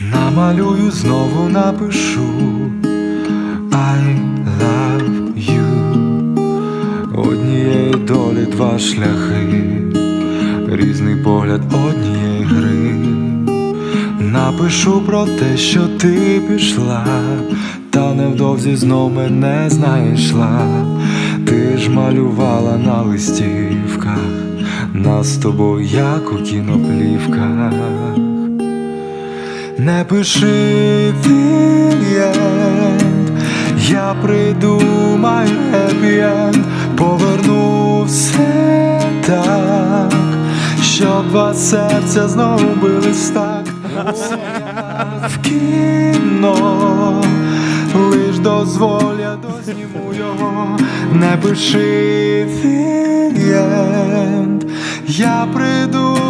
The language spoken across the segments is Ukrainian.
Намалюю, знову напишу I love you Однієї долі два шляхи, різний погляд однієї гри. Напишу про те, що ти пішла, та невдовзі знов мене знайшла. Ти ж малювала на листівках, нас з тобою, як у кіноплівках. Не пиши вієнд, я придумаю хеппі-енд, поверну все так, щоб вас серця знову бились так. В кіно, лиш дозволь, я дозніму його, не пиши вієнд, я придумаю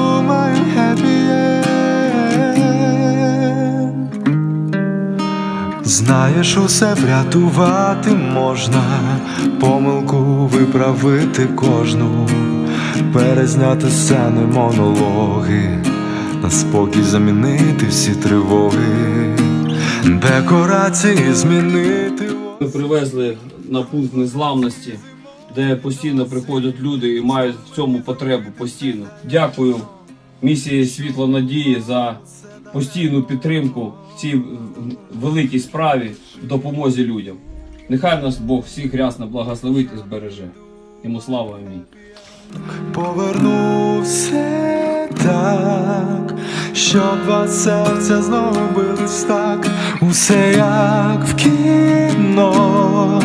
Знаєш, усе врятувати можна, помилку виправити кожну, перезняти сцени, монологи, на спокій замінити всі тривоги, декорації змінити. Ми привезли на пункт незламності, де постійно приходять люди і мають в цьому потребу постійно. Дякую місії Світло Надії за постійну підтримку в цій е, великій справі в допомозі людям. Нехай нас Бог всіх рясно благословить і збереже. Йому слава амінь. Поверну все так, щоб вас серця знову бились так, усе як в кіно,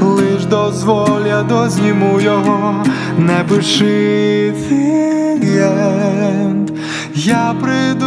лиш дозволь, я дозніму його, не пиши я придумаю